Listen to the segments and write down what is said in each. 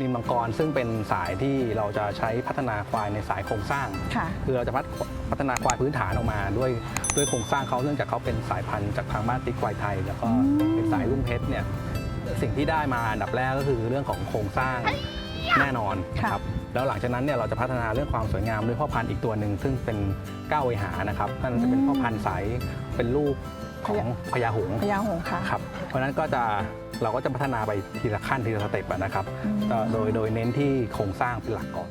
นินมังกรซึ่งเป็นสายที่เราจะใช้พัฒนาควายในสายโครงสร้าง ค่ะ คือเราจะพัฒพัฒนาควายพื้นฐานออกมาด้วยด้วยโครงสร้างเขาเนื่องจากเขาเป็นสายพันธุ์จากทางบ้านติ๊กควายไทย แล้วก็อืมเป็นสายลุ่งเพชรเนี่ยสิ่งที่ได้มาอันดับแรกก็คือเรื่องของโครงสร้างแน่นอนนะครับแล้วหลังจากนั้นเนี่ยเราจะพัฒนาเรื่องความสวยงามด้วยพ่อพันธุ์อีกตัวหนึ่งซึ่งเป็นก้าวเวหานะครับนั่นจะเป็นพ่อพันธุ์สายเป็นลูกของพญาหงส์พญาหงส์ค่ะครับเพราะฉะนั้นก็จะ เราก็จะพัฒนาไปทีละขั้นทีละสเต็ปอะนะครับอืมก็โดยโดยเน้นที่โครงสร้างเป็นหลักก่อน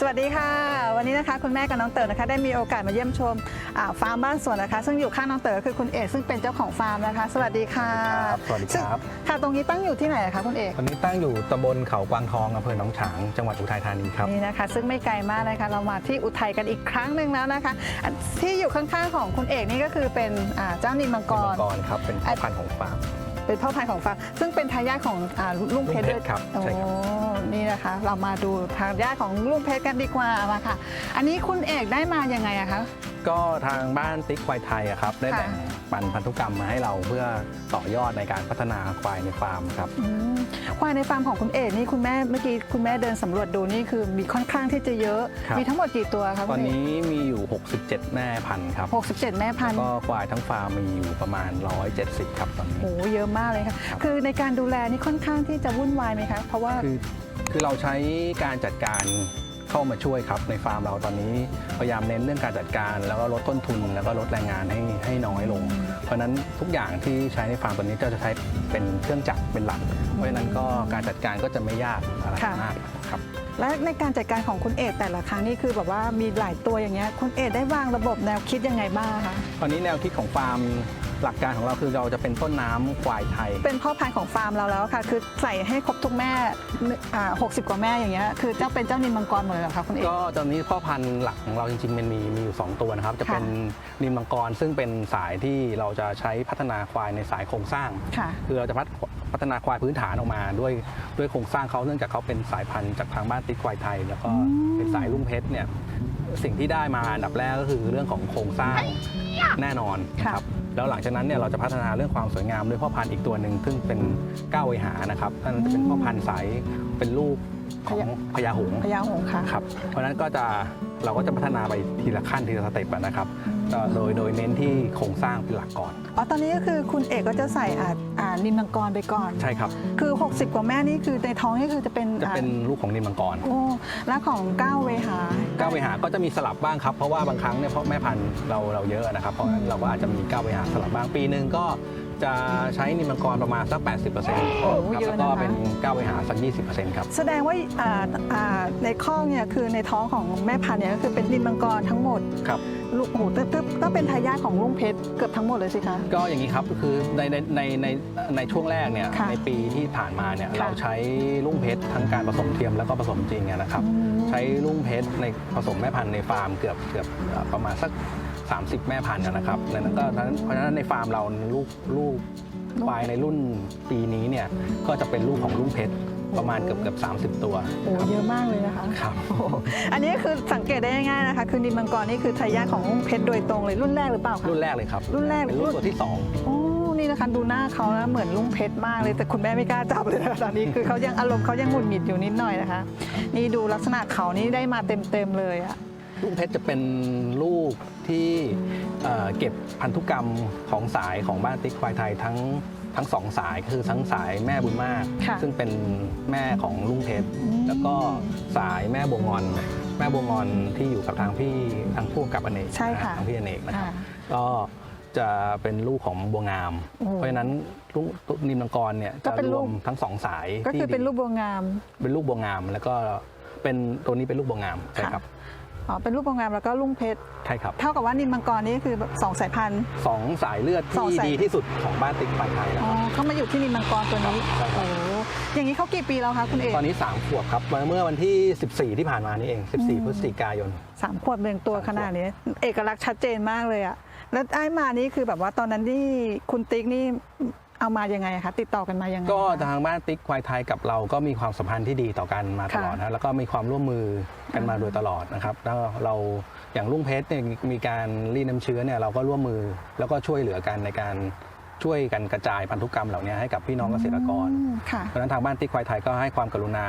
สวัสดีค่ะ วันนี้นะคะคุณแม่กับน้องเต๋อนะคะได้มีโอกาสมาเยี่ยมชมอ่าฟาร์มบ้านสวนนะคะ ซึ่งอยู่ข้างน้องเต๋อคือคุณเอกซึ่งเป็นเจ้าของฟาร์มนะคะ สวัสดีค่ะสวัสดีซึ่งครับค่ะตรงนี้ตั้งอยู่ที่ไหนคะคุณเอกตอนนี้ตั้งอยู่ตำบลเขากวางทองอำเภอหนองฉางจังหวัดอุทัยธานีครับนี่นะคะ ซึ่งไม่ไกลมากนะคะเรามาที่อุทัยกันอีกครั้งหนึ่งแล้วนะคะอันที่อยู่ข้างๆของคุณเอกนี่ก็คือเป็นอ่าเจ้านิมมังกนิมรมังกรครับเป็นพ่อพันธุ์ของฟาร์ม เป็นพ่อพันธุ์ของฟาร์มซึ่งเป็นทายาทของอ่าลุงเพชรลุงเพชรด้วยครับโอ้ใช่ครับ นี่นะคะ เรามาดูทายาทของลุงเพชรกันดีกว่ามาค่ะ อันนี้คุณเอกได้มายังไงอะคะ ก็ทางบ้านติ๊กควายไทยอะครับ ได้ค่ะแบ่งปันพันธุกรรมมาให้เราเพื่อต่อยอดในการพัฒนาควายในฟาร์มครับ อืมควายในฟาร์มของคุณเอกนี่คุณแม่เมื่อกี้คุณแม่เดินสำรวจดูนี่คือมีค่อนข้างที่จะเยอะ ครับ มีทั้งหมดกี่ตัวคะตคุอนณเอกนี้มีอยู่ 67 แม่พันธุ์ครับ 67 แม่พันธุ์ ก็ควายทั้งฟาร์มมีอยู่ประมาณ 170 ครับตอนนี้ โอ้โหเยอะมากเลยค่ะ ครับ คือในการดูแลนี่ค่อนข้างที่จะวุ่นวายไหมคะ เพราะว่า คือคือเราใช้การจัดการ เข้ามาช่วยครับในฟาร์มเราตอนนี้พยายามเน้นเรื่องการจัดการ แล้วก็ลดต้นทุน แล้วก็ลดแรงงานให้ให้น้อยลง เพราะฉะนั้นทุกอย่างที่ใช้ในฟาร์มตอนนี้ก็จะใช้เป็นเครื่องจักรเป็นหลัก เพราะฉะนั้นก็การจัดการก็จะไม่ยากอะไรค่ะ มากครับ และในการจัดการของคุณเอกแต่ละครั้งนี่คือแบบว่ามีหลายตัวอย่างเงี้ยคุณเอกได้วางระบบแนวคิดยังไงบ้างคะ ตอนนี้แนวคิดของฟาร์ม หลักการของเราคือเราจะเป็นต้นน้ำควายไทย เป็นพ่อพันธุ์ของฟาร์มเราแล้วค่ะ คือใส่ให้ครบทุกแม่อ่า60กว่าแม่อย่างเงี้ยคือเจ้าเป็นเจ้านิมมังกรหมดเลยเหรอคะคุณเอก ก็ตอนนี้พ่อพันธุ์หลักของเราจริงๆมันมีมีอยู่ 2 ตัวนะครับ จะค่ะเป็นนิมมังกรซึ่งเป็นสายที่เราจะใช้พัฒนาควายในสายโครงสร้าง ค่ะ คือเราจะพัฒพัฒนาควายพื้นฐานออกมาด้วยด้วยโครงสร้างเขาเนื่องจากเขาเป็นสายพันธุ์จากทางบ้านติ๊กควายไทย แล้วก็อืมเป็นสายลุ่งเพชรเนี่ยสิ่งที่ได้มาอันดับแรกก็คือเรื่องของโครงสร้างแน่นอนนะครับ แล้วหลังจากนั้นเนี่ยเราจะพัฒนาเรื่องความสวยงามด้วยพ่อพันธุ์อีกตัวหนึ่งซึ่งเป็นก้าวเวหานะครับนั่นจะเป็นพ่อพันธุ์สายเป็นลูกของพญาหงส์พญาหงส์ค่ะ ครับ เพราะฉะนั้นก็จะเราก็จะพัฒนาไปทีละขั้นทีละสเต็ปอะนะครับ ก็โดยโดยเน้นที่โครงสร้างเป็นหลักก่อน อ๋อตอนนี้ก็คือคุณเอกก็จะใส่อ่าอ่านิมมังกรไปก่อน ใช่ครับ คือ 60 กว่าแม่นี่คือในท้องนี่คือจะเป็นจะเป็นอ่าลูกของนิมมังกรโอ้แล้วของก้าวเวหา ก้าวเวหาก็จะมีสลับบ้างครับ เพราะว่าบางครั้งเนี่ยเพราะแม่พันธุ์เราเราเยอะนะครับ เพราะฉะนั้นเราก็อาจจะมีก้าวเวหาสลับบ้างปีหนึ่งก็จะใช้นิมมังกรประมาณสัก 80%ครับแล้วก็เป็นก้าวเวหาสัก 20%ครับ แสดงว่าอ่าอ่าในข้องเนี่ยคือในท้องของแม่พันธุ์เนี่ยก็คือเป็นนิมมังกรทั้งหมด ครับ ลูกโอ้โหต้องต้องต้องเป็นทายาทของลุงเพชรเกือบทั้งหมดเลยสิคะ ก็อย่างนี้ครับก็คือในในในในในช่วงแรกเนี่ยค่ะในปีที่ผ่านมาเนี่ยค่ะเราใช้ลุงเพชรทั้งการผสมเทียมแล้วก็ผสมจริงอะนะครับ อืมใช้ลุงเพชรในผสมแม่พันธุ์ในฟาร์มเกือบเกือบเอ่อประมาณสัก 30 แม่พันธุ์นะครับดังนั้นก็เพราะฉะนั้นในฟาร์มเราลูกลูก ควายในรุ่นปีนี้เนี่ยก็จะเป็นลูกของลุงเพชร ประมาณเกือบเกือบ30ตัวโอ้เยอะมากเลยนะคะครับโอ้โหอันนี้คือสังเกตได้ง่ายๆนะคะคือนิมมังกรนี่คือทายาทของลุงเพชรโดยตรงเลยรุ่นแรกหรือเปล่าคะรุ่นแรกเลยครับรุ่นแรกเป็นรุ่นตัวที่สองโอ้นี่นะคะดูหน้าเขานะเหมือนลุงเพชรมากเลยแต่คุณแม่ไม่กล้าจับเลยนะตอนนี้คือเขายังอารมณ์เขายังหงุดหงิดอยู่นิดหน่อยนะคะ นี่ดูลักษณะเขานี่ได้มาเต็มๆเลยอะลุงเพชรจะเป็นลูกที่เอ่อเก็บพันธุกรรมของสายของบ้านติ๊กควายไทยทั้ง ทั้งสองสายคือทั้งสายแม่บุญมาก ค่ะซึ่งเป็นแม่ของลุงเพชรอืม แล้วก็สายแม่บวงอน แม่บวงอนที่อยู่กับทางพี่ทางผู้กำกับอเนกใช่ค่ะทางพี่อเนกนะครับอ่าก็จะเป็นลูกของบัวงาม โอ้เพราะฉะนั้นลูกนิมมังกรเนี่ยก็จะเป็นรลูวกมทั้งสองสายก็คือที่เป็นรูปบัวงาม เป็นลูกบัวงาม แล้วก็เป็นตัวนี้เป็นลูกบัวงามใช่ค่ะ ครับ อ๋อเป็นรูปบัวงามแล้วก็ลุงเพชร ใช่ครับ เท่ากับว่านิมมังกรนี่คือแบบสองสายพันธุ์ สองสายเลือดสองที่สาย ดีที่สุดของบ้านติ๊กควายไทยแล้วอ๋อครับ เขามาอยู่ที่นิมมังกรตัวนี้ใช่ครับ โอ้โหอย่างนี้เขากี่ปีแล้วคะคุณเอกตอนนี้ 3 ขวบครับเมื่อวันที่ 14 ที่ผ่านมานี่เอง 14 พฤศจิกายน สามขวบเรียงตัวขนาดนี้ เอกลักษณ์ชัดเจนมากเลยอะแล้วไอ้มานี่คือแบบว่าตอนนั้นที่คุณติ๊กนี่ เอามายังไงอะคะติดต่อกันมายังไงก็คะทางบ้านติ๊กควายไทยกับเราก็มีความสัมพันธ์ที่ดีต่อกันมาตลอดค่ะนะแล้วก็มีความร่วมมือกันมาอ่าโดยตลอดนะครับแล้วเราอย่างลุงเพชรเนี่ยมีการรีดน้ำเชื้อเนี่ยเราก็ร่วมมือแล้วก็ช่วยเหลือกันในการช่วยกันกระจายพันธุกรรมเหล่านี้ให้กับพี่น้องเกษตรกร อืมค่ะ เพราะฉะนั้นทางบ้านติ๊กควายไทยก็ให้ความกรุณา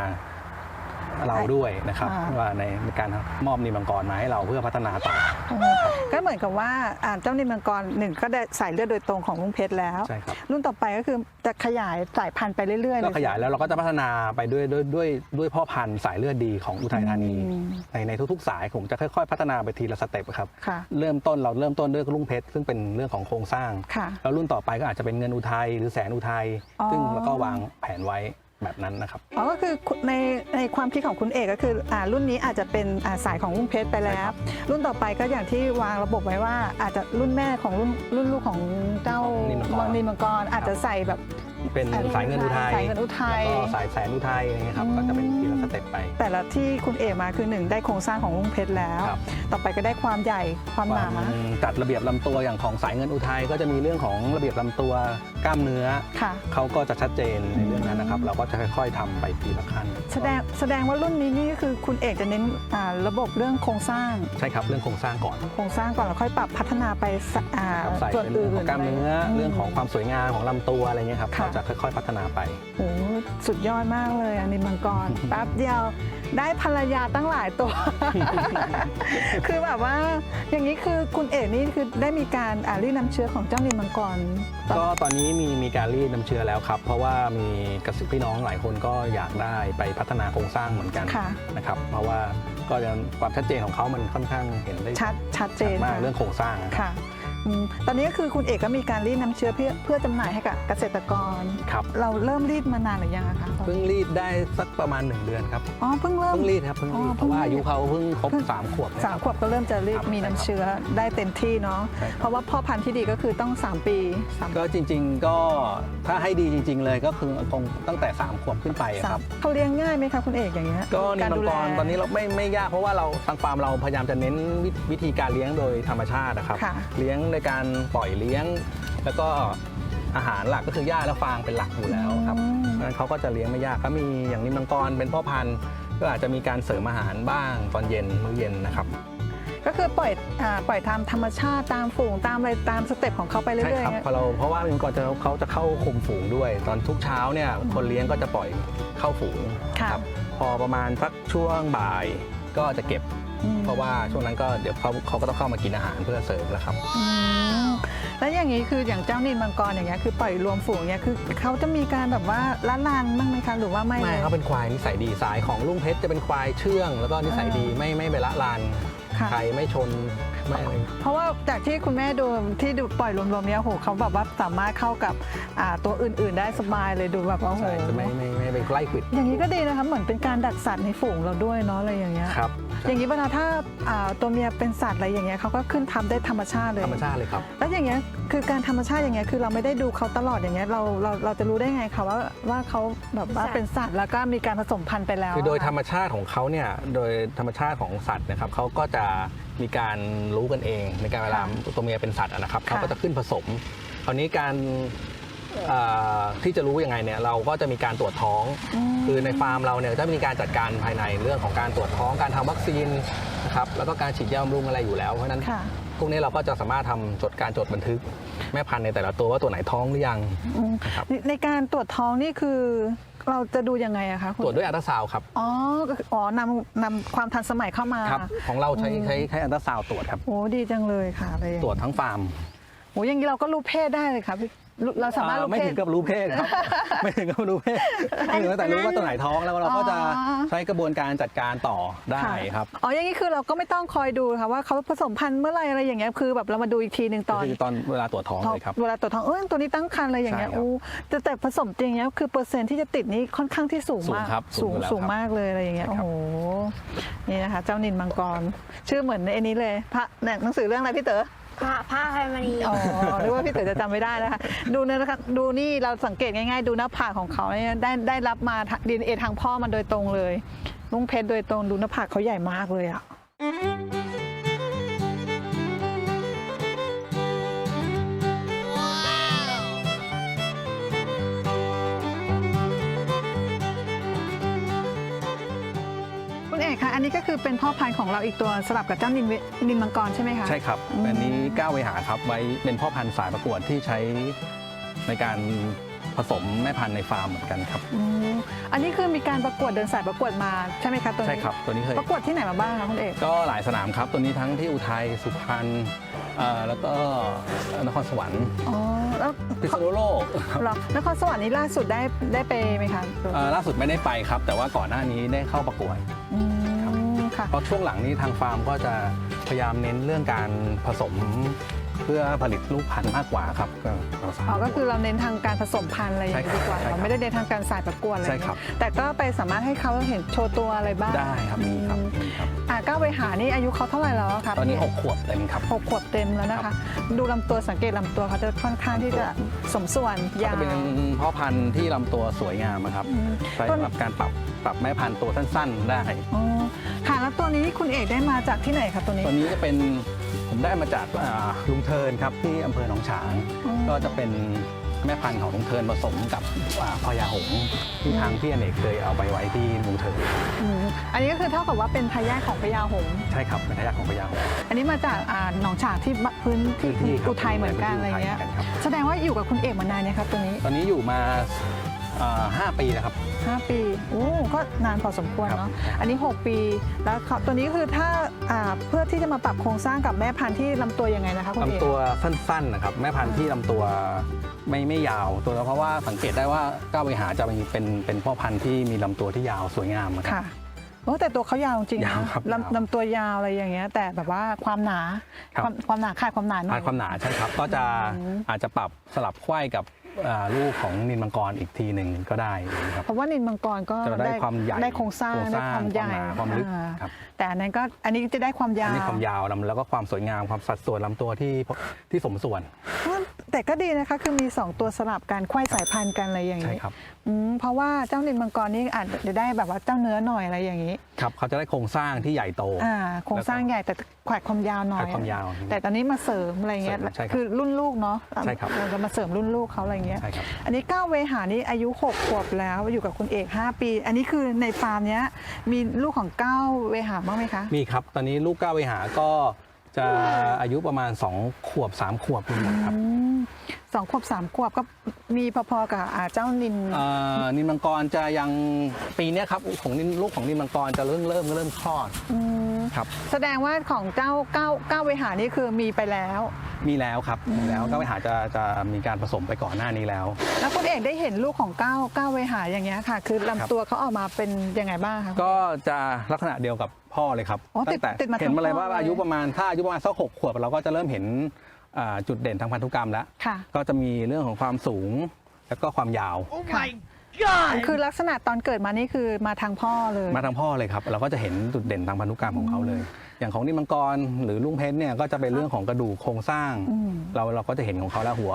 เราด้วยนะครับอ่า ว่าในในการมอบนิมมังกรมาให้เราเพื่อพัฒนาต่อ อืมก็เหมือนกับว่าอ่าเจ้านิมมังกรหนึ่งก็ได้สายเลือดโดยตรงของลุงเพชรแล้ว ใช่ครับ รุ่นต่อไปก็คือจะขยายสายพันธุ์ไปเรื่อยๆเลก็ยขยายแล้วเราก็จะพัฒนาไปด้วยด้วยด้วยด้วยพ่อพันธุ์สายเลือดดีของอุทัยธานีอืมในในทุกๆ สายผมจะค่อยๆ พัฒนาไปทีละสเต็ปครับค่ะ เริ่มต้นเราเริ่มต้นด้วยลุงเพชรซึ่งเป็นเรื่องของโครงสร้าง ค่ะ แล้วรุ่นต่อไปก็อาจจะเป็นเงินอุทัยหรือแสนอุทัยอ๋อ ซึ่งแล้วก็วางแผนไว้ แบบนั้นนะครับอ๋อก็คือในในความคิดของคุณเอกก็คืออ่ารุ่นนี้อาจจะเป็นอ่าสายของลุงเพชรไปแล้ใช่ควรับรุ่นต่อไปก็อย่างที่วางระบบไว้ว่าอาจจะรุ่นแม่ของรุ่นรุ่นลูกของเจ้าของนิมมังกรนิมมังกรอาจจะใส่แบบ เป็นอ่าสายเงินอุทัยสายเงินอุทัยแล้วก็สายแสนอุทัยอะไรเงี้ยครับอืมก็จะเป็นทีละสเต็ปไป แต่ละที่คุณเอกมาคือหนึ่งได้โครงสร้างของลุงเพชรแล้ว ครับ ต่อไปก็ได้ความใหญ่ความหนา จัดระเบียบลำตัวอย่างของสายเงินอุทัยก็จะมีเรื่องของระเบียบลำตัวกล้ามเนื้อ ค่ะ เขาก็จะชัดเจนในเรื่องนั้นนะครับ เราก็จะค่อย ๆทำไปทีละขั้นแสดงแสดงว่ารุ่นนี้นี่ก็คือคุณเอกจะเน้นอ่าระบบเรื่องโครงสร้าง ใช่ครับเรื่องโครงสร้างก่อนโครงสร้างก่อนแล้วค่อยปรับพัฒนาไปสอ่าครับใส่ส่วนเป็นเรื่อื่องของกล้ามเนื้อมเรื่องของความสวยงามของลำตัวอะไรเงี้ยครับค่ะ เราจะค่อยๆ พัฒนาไปโอ้โหสุดยอดมากเลยอันนี้มังกรแป๊บเดียวได้ภรรยาตั้งหลายตัว คือแบบว่าอย่างนี้คือคุณเอกนี่คือได้มีการอ่ารีดน้ำเชื้อของเจ้านิมมังกรตอนก็ตอนนี้มีมีการรีดน้ำเชื้อแล้วครับ เพราะว่ามีเกษตรพี่น้องหลายคนก็อยากได้ไปพัฒนาโครงสร้างเหมือนกันค่ะนะครับ เพราะว่าก็จะความชัดเจนของเขามันค่อนข้างเห็นได้ชัดชัดเจนมากค่ะเรื่องโครงสร้างนะครับค่ะ อืมตอนนี้ก็คือคุณเอกก็มีการรีดน้ำเชื้อเพื่อเพื่อจำหน่ายให้กับเกษตรกร ครับ เราเริ่มรีดมานานหรือยังอะคะเพิ่งรีดได้สักประมาณ 1 เดือนครับ อ๋อเพิ่งเริ่ม เพิ่งรีดครับเพิ่งรีอ๋ดอเพราะว่าเพิ่งรีด อายุเขาเพิ่งครบเพิ่งสามขวบเนี่ยสามครับ ขวบก็เริ่มจะรีดครับมีน้ำใช่ครับเชื้อได้เต็มที่เนาะใช่ครับ เพราะว่าพ่อพันธุ์ที่ดีก็คือต้อง 3 ปีสามก็จริง ๆ ก็ถ้าให้ดีจริง ๆ เลยก็คือคงตั้งแต่3ขวบขึ้นไปอะสาคมรับ เขาเลี้ยงง่ายไหมคะคุณเอกอย่างเงี้ยก็นิมมังดูกแลรตอนนี้เราไม่ไม่ยากเพราะว่าเราทางฟาร์มเราพยายามจะเน้นวิวิธีการเลี้ยงโดยธรรมชาตินะครับ ค่ะ เลี้ยงในการปล่อยเลี้ยง แล้วก็อาหารหลักก็คือหญ้าและฟางเป็นหลักอยู่แล้วครับอืมเพราะฉะนั้นเขาก็จะเลี้ยงไม่ยากก็มีอย่างนิมมังกรเป็นพ่อพันธุ์ก็อาจจะมีการเสริมอาหารบ้างตอนเย็นมื้อเย็นนะครับก็คือปล่อยอ่าปล่อยตามธรรมชาติตามฝูงตามอะไรตามสเต็ปของเขาไปเรื่ใช่อยครับๆเพราะเราเพราะว่านิมมังกรจะเขาจะเข้าคุมฝูงด้วย ตอนทุกเช้าเนี่ยคนเลี้ยงก็จะปล่อยเข้าฝูงค่ะครับพอประมาณสักช่วงบ่ายก็จะเก็บอืม เพราะว่าช่วงนั้นก็เดี๋ยวเขาเขาก็ต้องเข้ามากินอาหารเพื่อเสริมแล้วครับอืมแล้วอย่างนี้คืออย่างเจ้านินมังกรอย่างเงี้ยคือปล่อยรวมฝูงเนี่ยคือเขาจะมีการแบบว่าละลานบ้างไหมคะหรือว่าไม่ไม่เลย เขาเป็นควายนิสัยดีสายของลุงเพชรจะเป็นควายเชื่อง แล้วก็นิสัยดีไม่ไม่ไปละลานค่ะ ใครไม่ชน ไม่อะไรเพราะว่าจากที่คุณแม่ดูที่ดูปล่อยรวมๆเนี้ยโหเขาแบบว่าสามารถเข้ากับอ่าตัวอื่น ๆ ได้สบายเลยดูแบบว่าโหใช่จะไม่ไม่ไม่ไปไล่ขวิด อย่างนี้ก็ดีนะคะเหมือนเป็นการดักสัตว์ในฝูงเราด้วยเนาะอะไรอย่างเงี้ยครับอย่างนี้เวลาถ้าอ่าตัวเมียเป็นสัตว์อะไรอย่างเงี้ยเขาก็ขึ้นทำได้ธรรมชาติเลย ธรรมชาติเลยครับ แล้วอย่างเงี้ยคือการธรรมชาติอย่างเงี้ยคือเราไม่ได้ดูเขาตลอดอย่างเงี้ยเราเราเราจะรู้ได้ไงคะว่าว่าเขาแบบว่าเป็นสัตว์แล้วก็มีการผสมพันธุ์ไปแล้วคือโดยะะธรรมชาติของเขาเนี่ยโดยธรรมชาติของสัตว์นะครับเขาก็จะ มีการรู้กันเอง ในการเวลาตัวเมียเป็นสัตว์อะนะครับเขาก็จะขึ้นผสมคราวนี้การเอ่อที่จะรู้ยังไงเนี่ยเราก็จะมีการตรวจท้องมคือในฟาร์มเราเนี่ยจะมีการจัดการภายในเรื่องของการตรวจท้องการทำวัคซีนนะครับแล้วก็การฉีดยาบำรุงอะไรอยู่แล้วเพราะฉะนั้นค่ะพวกนี้เราก็จะสามารถทำจดการจดบันทึก แม่พันธุ์ในแต่ละตัวว่าตัวไหนท้องหรือยังอืมครับในในการตรวจท้องนี่คือ เราจะดูยังไงอะคะคุณตรวจด้วยอัลตราซาวด์ครับอ๋อก็คืออ๋อนำนำความทันสมัยเข้ามาครับ ของเราใช้อืมใช้ใช้อัลตราซาวด์ตรวจครับ โอ้ดีจังเลยค่ะอะไรอย่างตรเงี้ยวจทั้งฟาร์มโอ้อย่างนี้เราก็รู้เพศได้เลยค่ะพี่ รู้เราสามารถอ่รู้ไม่เพถึศ งกับรู้เพศครับ ไม่ถึงกับรู้เพศไม่ถึงกับแต่รู้ว่าตัวไหนท้องแล้วเราก็จะอ๋อ ใช้กระบวนการจัดการต่อได้ะครับอ๋ออย่างนี้คือเราก็ไม่ต้องคอยดูค่ะว่าเขาผสมพันธุ์เมื่อไหรอะไรอย่างเงี้ยคือแบบเรามาดูอีกทีหนึ่งตอนคือตอนเวลาตรวจท้องเลยครับ เวลาตรวจท้องเออตัวนี้ตั้งครรภ์อะไรอย่างเงี้ยใช่ครับโอ้แต่แต่ผสมจริงเนี้ยคือเปอร์เซ็นต์ที่จะติดนี่ค่อนข้างที่สูงมากสูงครับสูสูงงอยู่แล้วสูงครับมากเลยอะไรอย่างเงี้ยใช่โอ้ครับ โหนี่นะคะ เจ้านินมังกร ชื่อเหมือนในอันนี้เลย พระเนี่ยหนังสือเรื่องอะไรพี่เต๋อ พระพระอภัยมณีอ๋อหรือว่าพี่เต๋อจะจำไม่ได้นะคะ ดูเนยนะคะดูนี่เราสังเกตง่ายๆ ดูหน้าผากของเขาเนี่ยได้ได้รับมาดีเอทางพ่อมันโดยตรงเลยลุงเพชรโดยตรงดูหน้าผากเขาใหญ่มากเลยอะ เป็นพ่อพันธุ์ของเราอีกตัวสลับกับเจ้านินเวนินมังกรใช่ไหมคะ ใช่ครับอืมอันนี้ก้าวเวหาครับไว้เป็นพ่อพันธุ์สายประกวดที่ใช้ในการผสมแม่พันธุ์ในฟาร์มเหมือนกันครับ อืมอันนี้คือมีการประกวดเดินสายประกวดมาใช่ไหมคะตัวนี้ใช่ครับ ตัวนี้เคย ประกวดที่ไหนมาบ้างคะคุณเอก ก็หลายสนามครับ ตัวนี้ทั้งที่อุทัยสุพรรณเอ่อแล้วก็นครสวรรค์อ๋อ แล้วพิษณุโลกเหรอนครสวรรค์นี้ล่าสุดได้ได้ไปไหมคะเอ่อล่าสุดไม่ได้ไปครับ แต่ว่าก่อนหน้านี้ได้เข้าประกวด อืมค่ะ เพราะช่วงหลังนี้ทางฟาร์มก็จะพยายามเน้นเรื่องการผสมเพื่อผลิตลูกพันธุ์มากกว่าครับก็เราสามอ๋อก็คือเราเน้นทางการผสมพันธุ์อะไรอย่างนี้ใช่ดีครับกว่าใช่ครับเราไม่ได้เน้นทางการสายประกวดอะไรอใช่ย่างครันี้บแต่ก็ไปสามารถให้เขาเห็นโชว์ตัวอะไรบ้างได้ครับมีครับอืมมีครับ อ่าก้าวไปหานี่อายุเขาเท่าไหร่แล้วครับตอนนี้พี่6ขวบเต็มครับ หกขวบเต็มแล้วนะคะดูลำตัวสังเกตลำตัวเขาจะค่อนข้างที่จะสมส่วนยาจะว เป็นพ่อพันธุ์ที่ลำตัวสวยงามอะครับอืมใช้สำหรับการปรับปรับแม่พันธุ์ตัวสั้น ๆ ได้ อ๋อ ค่ะแล้วตัวนี้คุณเอกได้มาจากที่ไหนครับตัวนี้ ตัวนี้จะเป็นผมได้มาจากอ่าลุงเทินครับที่อำเภอหนองฉาง อืม ก็จะเป็นแม่พันธุ์ของลุงเทินผสมกับอ่าพญาหงส์ที่ทางพี่อเนกเคยเอาไปไว้ที่ลุงเทินอืมอันนี้ก็คือเท่ากับว่าเป็นทายาทของพญาหงส์ใช่ครับเป็นทายาทของพญาหงส์อันนี้มาจากอ่าหนองฉางที่บพื้นที่พื้นที่ครับอุทัยเหมือนกันอะไรเงี้ย พื้นที่อุทัหมือนกันครับแสดงว่าอยู่กับคุณเอกมานานเนี่ยครับตัวนี้ ตอนนี้อยู่มา อ่าห้าปีแล้วครับ 5 ปีโอ้ก็นานพอสมควรครับเนาะ อันนี้ 6 ปี แล้วเขาตัวนี้คือถ้าอ่าเพื่อที่จะมาปรับโครงสร้างกับแม่พันธุ์ที่ลำตัวยังไงนะคะคุณเอก ลำตัวสั้นๆนะครับแม่พันธุ์ที่ลำตัวไม่ไม่ยาวตัวเพราะว่าสังเกตได้ว่าก้าวไปหาจะมีเป็นเป็นพ่อพันธุ์ที่มีลำตัวที่ยาวสวยงามอะครับ ค่ะโอ้แต่ตัวเขายาวจริงยาวนะครับลำยาวลำตัวยาวอะไรอย่างเงี้ย แต่แบบว่าความหนา ครับ ความความหนาขาดความหนาหน่ผ่าอนยความหนาใช่ครับ ก็จะอืมอาจจะปรับสลับไขว้กับ อ่าลูกของนินมังกรอีกทีหนึ่งก็ได้นะครับ เพราะว่านินมังกรก็จะได้ความใหญ่ได้โครงสร้างโครงสได้ร้างความใหญ่หนาความลึกอ่า ครับแต่อันนั้นก็อันนี้จะได้ความยาอันวนี้ความยาวแล้วก็ความสวยงามความสัดส่วนลำตัวที่ที่สมส่วน แต่ก็ดีนะคะคือมี 2 ตัวสลับกันไขว้สายพันธุ์กันอะไรอย่างใช่นี้ครับ อืมเพราะว่าเจ้านินมังกรนี่อาจจะได้แบบว่าเจ้าเนื้อหน่อยอะไรอย่างนี้ครับเขาจะได้โครงสร้างที่ใหญ่โต อ่าโครงสร้างใหญ่แต่ขวาดความยาวหน่อย ขวาดความยาวแต่ตอนนี้มาเสริมอะไรเงี้ยเสริมใช่ครับคือรุ่นลูกเนาะใช่ครับ เราจะมาเสริมรุ่นลูกเขาอะไรเงี้ย ใช่ครับ อันนี้ก้าวเวหานี่อายุ 6 ขวบแล้วอยู่กับคุณเอก 5 ปี อันนี้คือในฟาร์มเนี้ยมีลูกของก้าวเวหาบ้างไหมคะ มีครับ ตอนนี้ลูกก้าวไปหาก็จะอายุประมาณ 2 ขวบ 3 ขวบรวมหมดครับอืม สองขวบสามขวบก็มีพอๆกับอ่าเจ้านินอ่านินมังกรจะยังปีเนี้ยครับของนินลูกของนินมังกรจะเริ่มเริ่มเริ่มคลอดอืมครับแสดงว่าของเจ้าก้าวก้าวเวหานี่คือมีไปแล้ว มีแล้วครับมีแล้วก้าวไปหาจะจะมีการผสมไปก่อนหน้านี้แล้ว แล้วคุณเอกได้เห็นลูกของก้าวก้าวเวหาอย่างเงี้ยค่ะ คือลำตัวเขาออกมาเป็นยังไงบ้างคะ ก็จะลักษณะเดียวกับพ่อเลยครับอ๋อติดตั้งแต่ติดมาเห็นมาเลยทั้งพ่อว่าเลย อายุประมาณถ้าอายุประมาณสักหกขวบเราก็จะเริ่มเห็น อ่าจุดเด่นทางพันธุกรรมแล้ว ค่ะ ก็จะมีเรื่องของความสูงแล้วก็ความยาวค่ะคือลักษณะตอนเกิดมานี่คือมาทางพ่อเลย มาทางพ่อเลยครับ เราก็จะเห็นจุดเด่นทางพันธุกรรมของเขาเลย อย่างของนิมมังกรหรือลุงเพชรเนี่ยก็จะเป็นเรื่องของกระดูกโครงสร้าง อืมเราเราก็จะเห็นของเขาแล้วหัว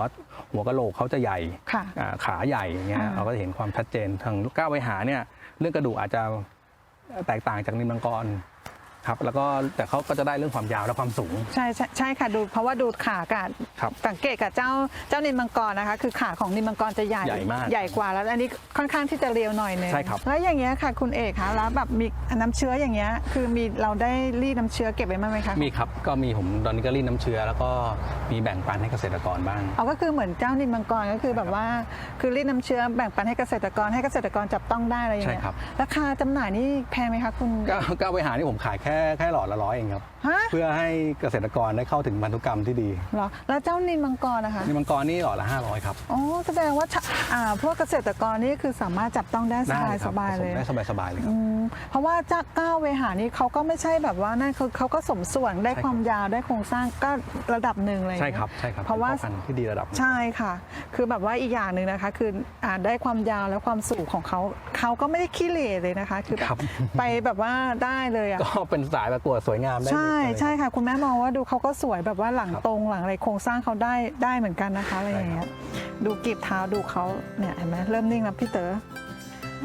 หัวกะโหลกเขาจะใหญ่ค่ะอ่าขาใหญ่อย่างเงี้ยอ่า เราก็จะเห็นความชัดเจนทางลูกก้าวไวหาเนี่ยเรื่องกระดูกอาจจะแตกต่างจากนิมมังกร ครับแล้วก็แต่เขาก็จะได้เรื่องความยาวและความสูง ใช่ใช่ใช่ค่ะดูเพราะว่าดูขากับครับสังเกตกับเจ้าเจ้านินมังกรนะคะ คือขาของนินมังกรจะใหญ่ใหญ่มากใหญ่กว่าแล้วอันนี้ค่อนข้างที่จะเรียวหน่อยหนึงใช่ครับแล้วอย่างเงี้ยค่ะคุณเอกคะแล้วแบบมีน้ำเชื้ออย่างเงี้ยคือมีเราได้รีดน้ำเชื้อเก็บไว้บ้างไหมคะมีครับก็มีผมตอนนี้ก็รีดน้ำเชื้อ แล้วก็มีแบ่งปันให้เกษตรกรบ้างเอาก็คือเหมือนเจ้านินมังกรก็คือแบบว่าคือรีดน้ำเชื้อแบ่งปันให้เกษตรกรให้เกษตรกรจับต้องได้อะไรอย่างเงี้ยใช่ครับราคาจำหน่ายนี่แพงไหมคะคุณก้าวก้าวไวหานี่ผมขายแค่แค่หลอดละร้อยเองครับ ฮะเพื่อให้เกษตรกรได้เข้าถึงพันธุกรรมที่ดีเหรอแล้วเจ้านินมังกรนะคะนิมมังกรนี่หลอดละ500ครับอ๋อแสดงว่าชะอ่าพวกเกษตรกรนี่คือสามารถจับต้องได้สได้บายคสรับบายผสเลมยได้สบายสบายๆเลยครับ อืมเพราะว่าเจ้าก้าวเวหานี่เขาก็ไม่ใช่แบบว่านั่นคือเขาก็สมส่วนได้ใช่ครับความยาวได้โครงสร้างก็ระดับหนึ่งเลย ใช่ครับใช่ครับเพราะว่า ป็นพ่อพันธุ์ที่ดีระดับหนึ่ง ใช่ค่ะ คือแบบว่าอีกอย่างหนึ่งนะคะ คืออ่าได้ความยาวและความสูงของเขาเขาก็ไม่ได้ขี้เหร่เลยนะคะ คือแบบครับ ไปแบบว่าได้เลยอะก็เป็นสายประกวดสวยงามได้ใช่เลยใช่ค่ะ คุณแม่มองว่าดูเขาก็สวยแบบว่าหลังครับตรงหลังอะไรโครงสร้างเขาได้ได้เหมือนกันนะคะอะไรอย่างเงี้ยดูกีบเท้าดูเขาเนี่ยเห็นไหมเริ่มนิ่งแล้วพี่เต๋อ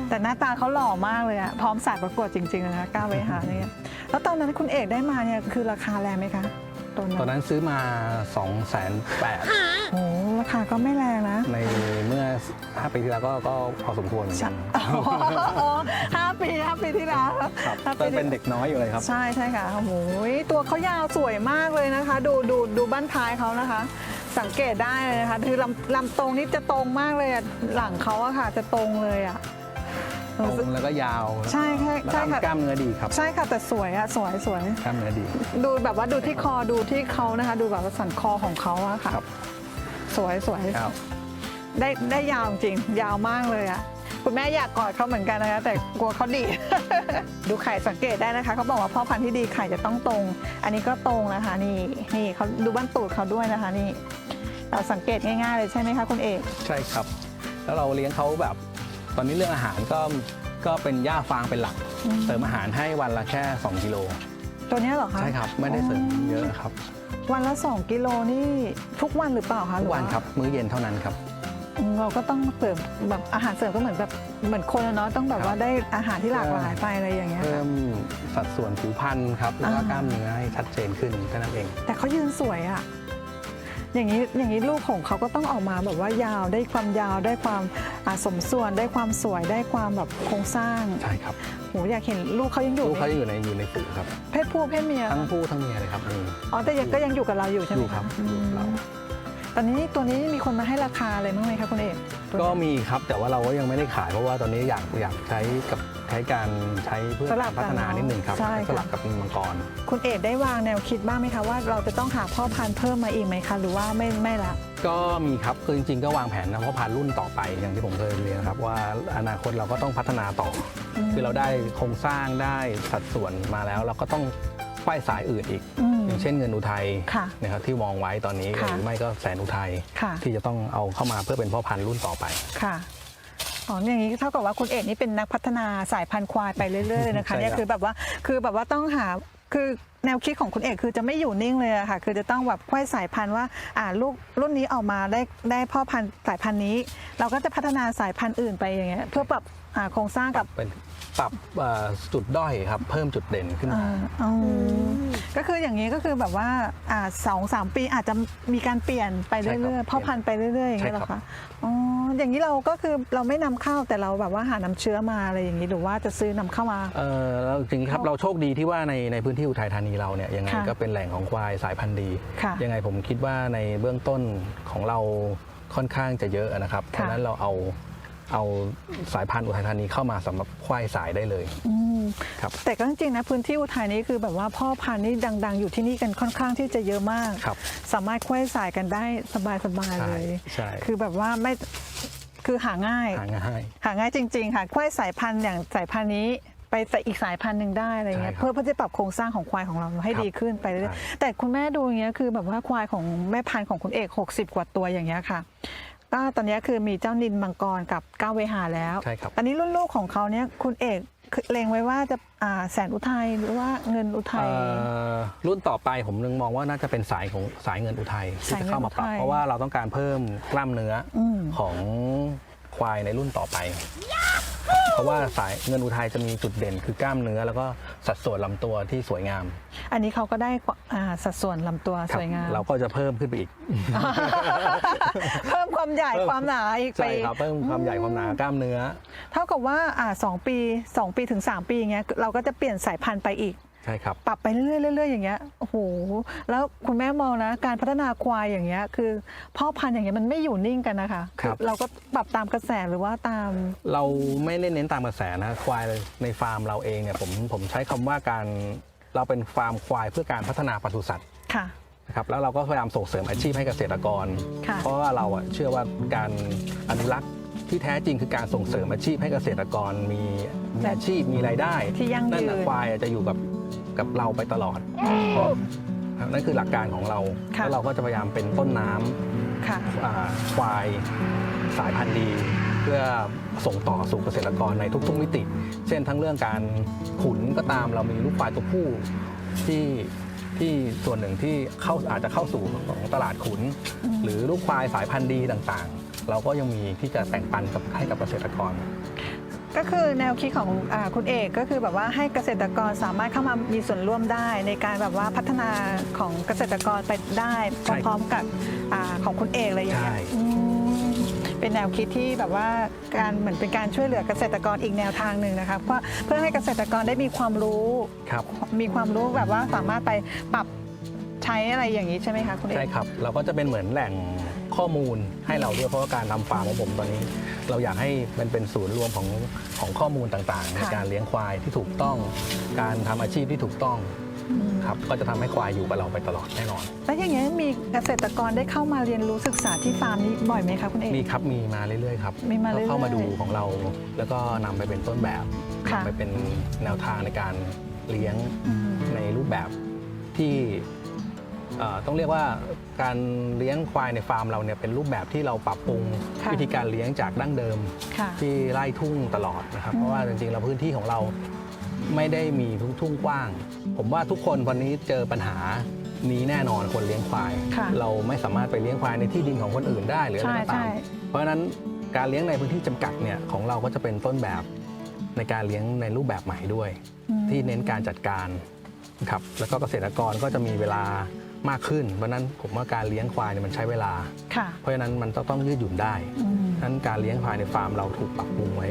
แต่หน้าตาเขาหล่อมากเลยอะพร้อมสายประกวดจริงๆนะคะกล้าไว้หาเนี่ยแล้วตอนนั้นคุณเอกได้มาเนี่ยคือราคาแรงไหมคะ ตอนนั้นตอนนั้นซื้อมา2องแสนแปดโอ้โอ้ราคาก็ไม่แรงนะในเมื่อ 5 ปีที่แล้วก็ก็พอสมควรเหมือนกันอ๋อห้าปีห้าปีที่แล้วครับห้าตอนที่เป็นเด็กน้อยอยู่เลยครับ ใช่ใช่ค่ะโอ้โหตัวเขายาวสวยมากเลยนะคะ ดูดูดูบ้านท้ายเขานะคะ สังเกตได้เลยนะคะ คือลำลำตรงนี่จะตรงมากเลยอะหลังเขาอะค่ะ จะตรงเลยอะเอ ตอรงแล้วก็ยาวใช่ใช่แล้วใช่ก็ค่ะกล้ามเนื้อดีครับ ใช่ค่ะแต่สวยอะสวยสวยกล้ามเนื้อดี ดูแบบว่าดูที่คอดูที่เขานะคะ ดูแบบว่าสันคอของเขาอะค่ะครับสวยสวยครับได้ได้ยาวจริง ยาวมากเลยอะคุณแม่อยากกอดเขาเหมือนกันนะคะแต่กลัวเขาดีดดูไข่สังเกตได้นะคะเขาบอกว่าพ่อพันธุ์ที่ดีไข่จะต้องตรง อันนี้ก็ตรงนะคะ นี่นี่เขาดูบ้านตูดเขาด้วยนะคะ นี่เราสังเกตง่ายๆเลยใช่ไหมคะคุณเอก ใช่ครับ แล้วเราเลี้ยงเขาแบบ ตอนนี้เรื่องอาหารก็ก็เป็นหญ้าฟางเป็นหลักอืมเติมอาหารให้วันละแค่ 2กิโลตัวเนี้ยเหรอคะใช่ครับ ไม่ได้เสริมเยอะครับวันละ 2 กิโลนี่ทุกวันหรือเปล่าคะหทุรืกอวันครับ มื้อเย็นเท่านั้นครับอืมเราก็ต้องเสริมแบบอาหารเสริมก็เหมือนแบบเหมือนคนอะเนาะต้องแบบครับว่าได้อาหารที่หลากหลายไปอะไรอย่างเงี้ยเพิ่ค่ะมสัดส่วนผิวพรรณครับแล้วก็อ่า กล้ามเนื้อให้ชัดเจนขึ้นแค่นั้นเอง แต่เขายืนสวยอะ อย่างนี้อย่างนี้ลูกของเขาก็ต้องออกมาแบบว่ายาวได้ความยาวได้ความอ่าสมส่วนได้ความสวยได้ความแบบโครงสร้างใช่ครับโหอยากเห็นลูกเขายังอยู่ลูกเขาในจะอยู่ในอยู่ในฝูงครับเพศผู้เพศเมียทั้งผู้ทั้งเมียเลยครับมีอ๋อแต่ยังก็ยังอยู่กับเราอยู่ใช่ไหมอยู่ครับอืมอยู่กับเราตอนนี้ตัวนี้มีคนมาให้ราคาอะไรบ้างไหมคะคุณเอกตัวนี้ก็มีครับแต่ว่าเราก็ยังไม่ได้ขายเพราะว่าตอนนี้อยากอยากใช้กับ ใช้การใช้เพื่อสลับกันพัฒนานิดนึงครับใช่ค่ะ สลับกับมังกร คุณเอกได้วางแนวคิดบ้างไหมคะว่าเราจะต้องหาพ่อพันธุ์เพิ่มมาอีกไหมคะ หรือว่าไม่ไม่ละ ก็มีครับคือจริงๆก็วางแผนนะเพราะพันธุ์รุ่นต่อไปอย่างที่ผมเคยเรียนนะครับว่าอนาคตเราก็ต้องพัฒนาต่ออม คือเราได้โครงสร้างได้สัดส่วนมาแล้ว เราก็ต้องไขว้สายอื่นอีก อืม อย่างเช่นเงินอุทัยค่ะนะครับที่มองไว้ตอนนี้หค่ะ รือไม่ก็แสนอุทัยค่ะที่จะต้องเอาเข้ามาเพื่อเป็นพ่อพันธุ์รุ่นต่อไป ค่ะ อ๋ออย่างนี้เท่ากับว่าคุณเอกนี่เป็นนักพัฒนาสายพันธุ์ควายไปเรื่อยๆเลยนะคะใช่ครับ เนี่ยคือแบบว่าคือแบบว่าต้องหาคือแนวคิดของคุณเอกคือจะไม่อยู่นิ่งเลยอะค่ะ คือจะต้องแบบค่อยสายพันธุ์ว่าอ่าลูกรุ่นนี้ออกมาได้ได้พ่อพันธุ์สายพันธุ์นี้ เราก็จะพัฒนาสายพันธุ์อื่นไปอย่างเงี้ยเพื่อปรับ อ่าโครงสร้างกับเป็นปรับเอ่อจุดด้อยครับ เพิ่มจุดเด่นขึ้นมา อ่าอ๋ออก็คืออย่างนี้ก็คือแบบว่าอ่าสองสามปีอาจจะมีการเปลี่ยนไปใช่ครับเรื่อยๆพ่อพันธุ์ไปเรื่อยๆอย่างเงี้ยเหรอใช่ครัคะบ อ๋ออย่างนี้เราก็คือเราไม่นำเข้าแต่เราแบบว่าหาน้ำเชื้อมาอะไรอย่างนี้หรือว่าจะซื้อนำเข้ามา เออเราจริงๆครับเราโชคดีที่ว่าในในพื้นที่อุทัยธานีเราเนี่ยยังไงค่ะก็เป็นแหล่งของควายสายพันธุ์ดี ค่ะยังไงผมคิดว่าในเบื้องต้นของเราค่อนข้างจะเยอะนะครับเพค่ะราะฉะนั้นเราเอา เอาสายพันธุ์อุทัยธานีเข้ามาสำหรับควายสายได้เลย อืมครับ แต่ก็จริงๆนะพื้นที่อุทัยนี้คือแบบว่าพ่อพันธุ์นี่ดัง ๆ อยู่ที่นี่กันค่อนข้างที่จะเยอะมาก ครับสามารถคว้ยสายกันได้สบายๆใช่เลย ใช่ คือแบบว่าไม่คือหาง่าย หาง่าย หาง่ายจริง ๆ ค่ะ ควายสายพันธุ์อย่างสายพันธุ์นี้ไปใส่อีกสายพันธุ์หนึ่งได้อะไรเงี้ยใช่ครับเพื่อเพื่อจะปรับโครงสร้างของควายของเราให้ครับดีขึ้นไปเรื่อยใช่ ๆแต่คุณแม่ดูอย่างเงี้ยคือแบบว่าควายของแม่พันธุ์ของคุณเอก 60 กว่าตัวอย่างเงี้ยค่ะ ก็ตอนเนี้ยคือมีเจ้านินมังกรกับก้าวเวหาแล้วใช่ครับตอนนี้รุ่นลูกของเขาเนี่ยคุณเอกคือเลงไว้ว่าจะอ่าแสนอุทัยหรือว่าเงินอุทัยเอ่อรุ่นต่อไปผมนึงมองว่าน่าจะเป็นสายของสายเงินอุทัยที่สายจะเงินเข้ามาปรับอุทัยเพราะว่าเราต้องการเพิ่มกล้ามเนื้ออมของ ควายในรุ่นต่อไป เพราะว่าสายเงินอุทัยจะมีจุดเด่นคือกล้ามเนื้อ แล้วก็สัดส่วนลำตัวที่สวยงามอันนี้เขาก็ได้อ่าสัดส่วนลำตัวครัสบวยงาม เราก็จะเพิ่มขึ้นไปอีก เพิ่มความใหญ่เพิ่ม ความหนาอีกไป ใช่ครับเพิ่มความใหญ่ความหนากล้ามเนื้อ เท่ากับว่าอ่าสองปีสองปีถึง3ปีอย่างเงี้ยเราก็จะเปลี่ยนสายพันธุ์ไปอีก ใช่ครับ ปรับไปเรื่อยๆเรื่อยๆอย่างเงี้ยโอ้โหแล้วคุณแม่มองนะ การพัฒนาควายอย่างเงี้ยคือพ่อพันธุ์อย่างเงี้ยมันไม่อยู่นิ่งกันนะคะครับเราก็ปรับตามกระแสหรือว่าตาม เราไม่ได้เน้นตามกระแสนะควายในฟาร์มเราเองเนี่ยผมผมใช้คำว่าการเราเป็นฟาร์มควายเพื่อการพัฒนาปศุสัตว์ค่ะ นะครับแล้วเราก็พยายามส่งเสริมอาชีพให้เกษตรกร ค่ะ เพราะว่าเราอะเชื่อว่าการอนุรักษ์ ที่แท้จริงคือการส่งเสริมอาชีพให้เกษตรกรมีมีอาชีพมีรายได้ที่ยั่งยืนนั่นนะควายอะจะอยู่กับกับเราไปตลอดครับนั่นคือหลักการของเราค่ะ แล้วเราก็จะพยายามเป็นต้นน้ำ ค่ะ อ่าควายสายพันธุ์ดี เพื่อส่งต่อสู่เกษตรกรในทุกๆมิติ เช่นทั้งเรื่องการขุนก็ตามเรามีลูกควายตัวผู้ที่ที่ส่วนหนึ่งที่เข้าอาจจะเข้าสู่ของตลาดขุน หรือลูกควายสายพันธุ์ดีต่างๆ เราก็ยังมีที่จะแบ่งปันกับให้กับเกษตรกร ก็คือแนวคิดของอาคุณเอกก็คือแบบว่าให้เกษตรกรสามารถเข้ามามีส่วนร่วมได้ ในการแบบว่าพัฒนาของเกษตรกรไปได้ใช่พร้อมๆกับอาของคุณเอกอะไรอย่างเงี้ใช่ ยอืมเป็นแนวคิดที่แบบว่าการเหมือนเป็นการช่วยเหลือเกษตรกรอีกแนวทางหนึ่งนะคะเพื่อเพื่อให้เกษตรกรได้มีความรู้ ครับมีความรู้แบบว่าสามารถไปปรับใช้อะไรอย่างนี้ใช่ไหมคะคุณเอกใช่ครับ เราก็จะเป็นเหมือนแหล่ง ข้อมูลให้เราด้วยเพราะว่าการทำฟาร์มของผมตอนนี้ เราอยากให้มันเป็นศูนย์รวมของของข้อมูลต่างๆ ในการเลี้ยงควายที่ถูกต้อง การทำอาชีพที่ถูกต้องอืมครับก็จะทำให้ควายอยู่กับเราไปตลอดแน่นอน แล้วอย่างเงี้ยมีเกษตรกรได้เข้ามาเรียนรู้ศึกษาที่ฟาร์มนี้บ่อยไหมคะคุณเอก มีครับมีมาเรื่อยๆครับมีมาเรื่อยๆก็เข้ามาดูของเรา แล้วก็นำไปเป็นต้นแบบค่ะ นำไปเป็นแนวทางในการเลี้ยง อืม ในรูปแบบที่เอ่อต้องเรียกว่า การเลี้ยงควายในฟาร์มเราเนี่ยเป็นรูปแบบที่เราปรับปรุงค่ะวิธีการเลี้ยงจากดั้งเดิม ค่ะ ที่ไล่ทุ่งตลอดนะครับอืมเพราะว่าจริงๆเราพื้นที่ของเราไม่ได้มีทุ่งทุ่งกว้าง ผมว่าทุกคนวันนี้เจอปัญหานี้แน่นอนคนเลี้ยงควาย ค่ะเราไม่สามารถไปเลี้ยงควายในที่ดินของคนอื่นได้หรืออะไรใช่ก็ตาใช่มเพราะฉะนั้นการเลี้ยงในพื้นที่จำกัดเนี่ยของเราก็จะเป็นต้นแบบในการเลี้ยงในรูปแบบใหม่ด้วย อืมที่เน้นการจัดการครับแล้วก็เกษตรกรก็จะมีเวลา มากขึ้น เพราะฉะนั้นผมว่าการเลี้ยงควายเนี่ยมันใช้เวลา ค่ะ เพราะฉะนั้นมันต้องต้องยืดหยุ่นได้อืมฉะนั้นการเลี้ยงควายในฟาร์มเราถูกปรับปรุงไว้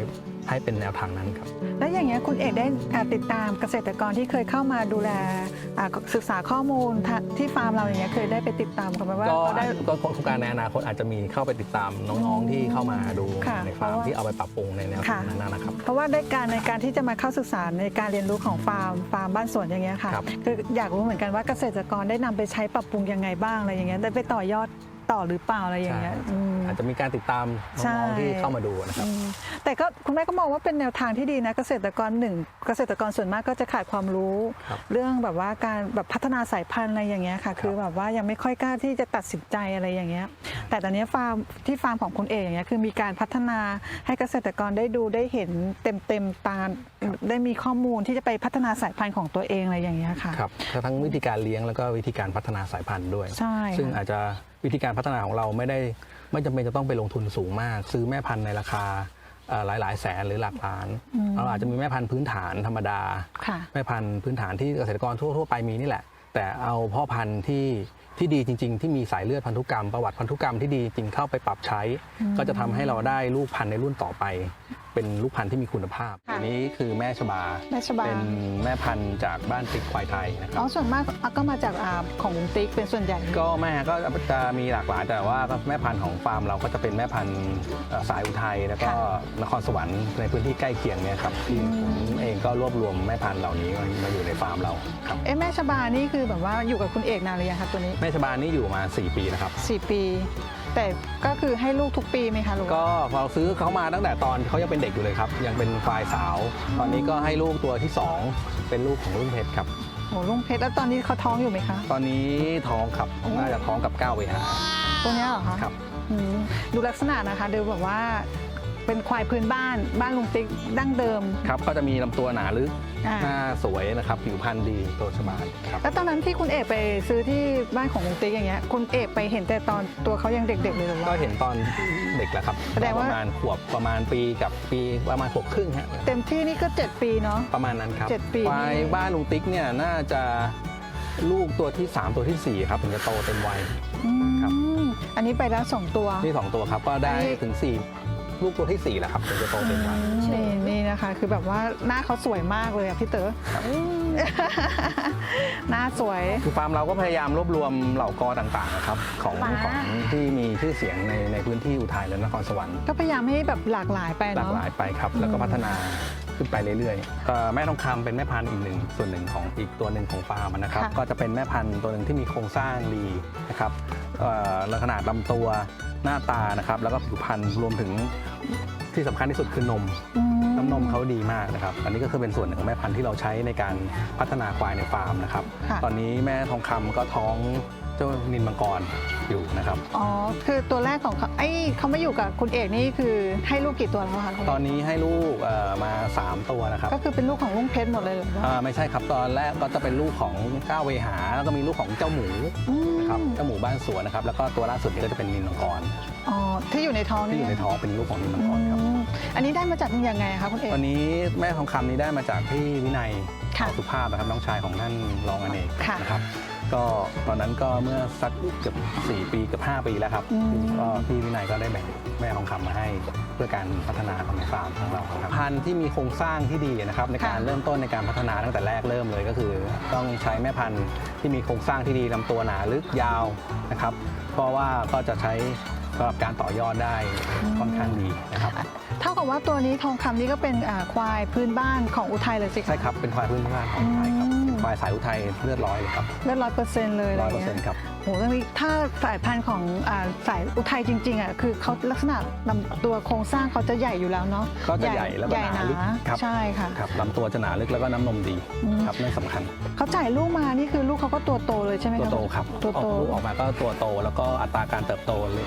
ให้เป็นแนวทางนั้นครับ แล้วอย่างเงี้ยคุณเอกได้อ่าติดตามเกษตรกรที่เคยเข้ามาดูแลอ่าศึกษาข้อมูลทะที่ฟาร์มเราอย่างเงี้ยเคยได้ไปติดตามกันไหมว่าก็เขาได้ ก็โครงการในอนาคตอาจจะมีเข้าไปติดตามน้องๆที่เข้ามาดูค่ะในฟาร์มเพราะว่าที่เอาไปปรับปรุงในแนวทางนั้นนะครับ เพราะว่าได้การในการที่จะมาเข้าศึกษาในการเรียนรู้ของฟาร์มฟาร์มบ้านสวนอย่างเงี้ยค่ะครับ คืออยากรู้เหมือนกันว่าเกษตรกรได้นำไปใช้ปรับปรุงยังไงบ้างอะไรอย่างเงี้ยได้ไปต่อยอด ต่อหรือเปล่าอะไรอย่างเงี้ยอืม อาจจะมีการติดตามใช่ น้องๆที่เข้ามาดูนะครับอืมแต่ก็คุณแม่ก็มองว่าเป็นแนวทางที่ดีนะเกษตรกรหนึ่งเกษตรกรส่วนมากก็จะขาดความรู้ ครับเรื่องแบบว่าการแบบพัฒนาสายพันธุ์อะไรอย่างเงี้ยค่ะ คือแบบว่ายังไม่ค่อยกล้าที่จะตัดสินใจอะไรอย่างเงี้ย แต่ตอนนี้ฟาร์มที่ฟาร์มของคุณเอกอย่างเงี้ยคือมีการพัฒนาให้เกษตรกรได้ดูได้เห็นเต็มเต็มๆตาได้มีข้อมูลที่จะไปพัฒนาสายพันธุ์ของตัวเองอะไรอย่างเงี้ยค่ะ ครับทั้งวิธีการเลี้ยงแล้วก็วิธีการพัฒนาสายพันธุ์ด้วย ใช่ค่ะซึ่งอาจจะ วิธีการพัฒนาของเราไม่ได้ไม่จำเป็นจะต้องไปลงทุนสูงมาก ซื้อแม่พันธุ์ในราคาเอ่อหลายหลายๆแสนหรือหลักล้านอืมเราอาจจะมีแม่พันธุ์พื้นฐานธรรมดาค่ะแม่พันธุ์พื้นฐานที่เกษตรกรทั่วๆไปมีนี่แหละ แต่เอาพ่อพันธุ์ที่ที่ดีจริง ๆ ที่มีสายเลือดพันธุกรรมประวัติพันธุกรรมที่ดีจริงเข้าไปปรับใช้อืมก็จะทำให้เราได้ลูกพันธุ์ในรุ่นต่อไป เป็นลูกพันธุ์ที่มีคุณภาพค่ะอันนี้คือแม่ชบา แม่ชบา เป็นแม่พันธุ์จากบ้านติ๊กควายไทยนะคอ๋รัอบ ส่วนมากก็มาจากอ่าของลุงติ๊กเป็นส่วนใหญ่ ก็แม่ก็จะมีหลากหลายแต่ว่าแม่พันธุ์ของฟาร์มเราก็จะเป็นแม่พันธุ์เอ่อสายอุทัยแล้วก็ค่ะนครสวรรค์ในพื้นที่ใกล้เคียงเนี่ยครับที่อืมผมเองก็รวบรวมแม่พันธุ์เหล่านี้มามาอยู่ในฟาร์มเราครับเอ๊ะแม่ชบานี่คือแบบว่าอยู่กับคุณเอกนานหรือยังคะตัวนี้แม่ชบานี่อยู่มา 4 ปีนะครับ 4 ปี แต่ก็คือให้ลูกทุกปีไหมคะลุง ก็เราซื้อเขามาตั้งแต่ตอนเขายังเป็นเด็กอยู่เลยครับ ยังเป็นควายสาว ตอนนี้ก็ให้ลูกตัวที่ 2 เป็นลูกของลุงเพชรครับโอ้ลุงเพชรแล้วตอนนี้เขาท้องอยู่ไหมคะ ตอนนี้ท้องครับโอ้ น่าจะท้องกับก้าวเวหาตัวเนี้ยเหรอคะครับ อืมดูลักษณะนะคะดูแบบว่า เป็นควายพื้นบ้าน บ้านลุงติ๊กดั้งเดิม ครับก็จะมีลำตัวหนาลึกอ่า หน้าสวยนะครับ ผิวพรรณดีตัวชบาครับ แล้วตอนนั้นที่คุณเอกไปซื้อที่บ้านของลุงติ๊กอย่างเงี้ยคุณเอกไปเห็นแต่ตอนตัวเขายังเด็กๆเลยเหรอ ก็วะเห็นตอนเด็กแล้วครับแสดงว่า ประมาณขวบประมาณปีกับปีประมาณขวบครึ่งฮะเต็มที่นี่ก็ 7 ปีเนาะ ประมาณนั้นครับเจ็ดปี ควายบ้านลุงติ๊กเนี่ยน่าจะลูกตัวที่ 3 ตัวทีสี่4 ครับถึงจะโตเต็มวัย อืมครับ อันนี้ไปแล้วสองตัว นี่สองตัวครับก็ได้อันนี้ถึง 4 ลูกตัวที่4แล้วครับถึงจะโตเต็มวัย นี่นี่นะคะ คือแบบว่าหน้าเขาสวยมากเลยอะพี่เต๋ออืมหน้าสวย คือฟาร์มเราก็พยายามรวบรวมเหล่ากอต่างๆนะครับของว้าของที่มีชื่อเสียงในในพื้นที่อุทัยและนครสวรรค์ก็พยายามให้แบบหลากหลายไปหลากเนาะ หลายไปครับ แล้วก็อืมพัฒนา ขึ้นไปเรื่อยๆเอ่อแม่ทองคำเป็นแม่พันธุ์อีกหนึ่งส่วนหนึ่งของอีกตัวหนึ่งของฟาร์มนะครับค่ะก็จะเป็นแม่พันธุ์ตัวหนึ่งที่มีโครงสร้างดีนะครับเอ่อขนาดลำตัวหน้าตานะครับ แล้วก็ผิวพรรณรวมถึงที่สำคัญที่สุดคือนมอืน้ำนมเขาดีมากนะครับ อันนี้ก็คือเป็นส่วนหนึ่งของแม่พันธุ์ที่เราใช้ในการพัฒนาควายในฟาร์มนะครับค่ะตอนนี้แม่ทองคำก็ท้อง เจ้านินมังกรอยู่นะครับ อ๋อ คือตัวแรกของเขาไอ้เขามาอยู่กับคุณเอกนี่คือให้ลูกกี่ตัวแล้วคะคุณตอนนี้ให้ลูกเอ่อมา 3 ตัวนะครับก็คือเป็นลูกของลุงเพชรหมดเลยเหรือว่าอ่าไม่ใช่ครับตอนแรกก็จะเป็นลูกของก้าวเวหาแล้วก็มีลูกของเจ้าหมูอืมนะครับเจ้าหมูบ้านสวนนะครับ แล้วก็ตัวล่าสุดนี้ก็จะเป็นนินมังกรอ๋อที่อยู่ในท้องที่นี่อยู่ในท้องเป็นลูกของนินมังกรครับ อืมอันนี้ได้มาจากยังไงคะคุณเอก ตอนนี้แม่ทองคำนี้ได้มาจากพี่วินัยค่ะสุภาพนะครับน้องชายของท่านรองอเนกค่ะ นะครับ ก็ตอนนั้นก็เมื่อสักเกือบ4 ปีเกือบ5 ปีแล้วครับอืม ก็พี่วินัยก็ได้แบ่งแม่ทองคำมาให้เพื่อการพัฒนาของฟาร์มของเราครับพันธุ์ที่มีโครงสร้างที่ดีนะครับในการค่ะ เริ่มต้นในการพัฒนาตั้งแต่แรกเริ่มเลยก็คือ ต้องใช้แม่พันธุ์ที่มีโครงสร้างที่ดีลำตัวหนาลึกยาวนะครับ เพราะว่าก็จะใช้สำหรับการต่อยอดได้ค่อนข้างดีนะครับ เท่ากับว่าตัวนี้ทองคำนี่ก็เป็นอ่าควายพื้นบ้านของอุทัยเลยสิคะ ใช่ครับ เป็นควายพื้นบ้านของไทยครับ อืมเป็นควายสายอุทัยเลือดร้อยเลยครับ เลือดร้อยเปอร์เซ็นต์เลยอะไรร้อยเปอร์เงี้เซ็นต์ยครับโหตรงนี้ถ้าสายพันธุ์ของอ่าสายอุทัยจริงๆอะคือเขาลักษณะลำตัวโครงสร้างเขาจะใหญ่อยู่แล้วเนาะก็จะใหญ่แล้วก็ใหญ่หนาลึกครับใช่ค่ะครับลำตัวจะหนาลึกแล้วก็น้ำนมดีอืมครับนั่นสำคัญเขาจ่ายลูกมานี่คือลูกเขาก็ตัวโตเลยใช่ไหมตัวคะโตครับตัวโตออกลูกออกมาก็ตัวโตแล้วก็อัตราการเติบโตเลย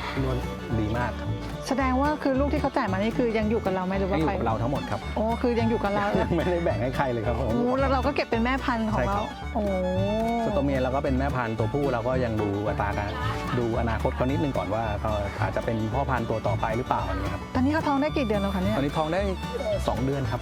ดีมากครับ แสดงว่าคือลูกที่เขาจ่ายมานี่คือยังอยู่กับเราไหมหรือว่าให้อยู่ไปกับเราทั้งหมดครับ โอ้คือยังอยู่กับเราไม่ได้แบ่งให้ใครเลยครับผม โอ้แล้วเราก็เก็บเป็นแม่พันธุ์ของใช่ครัเราบ โอ้สตัวเมียเราก็เป็นแม่พันธุ์ตัวผู้เราก็ยังดูอัตราการดูอนาคตเขานิดนึงก่อนว่าเขาอาจจะเป็นพ่อพันธุ์ตัวต่อไปหรือเปล่าอะไรเงี้ยครับตอนนี้เขาท้องได้กี่เดือนแล้วคะเนี่ย ตอนนี้ท้องได้สองเดือนครับ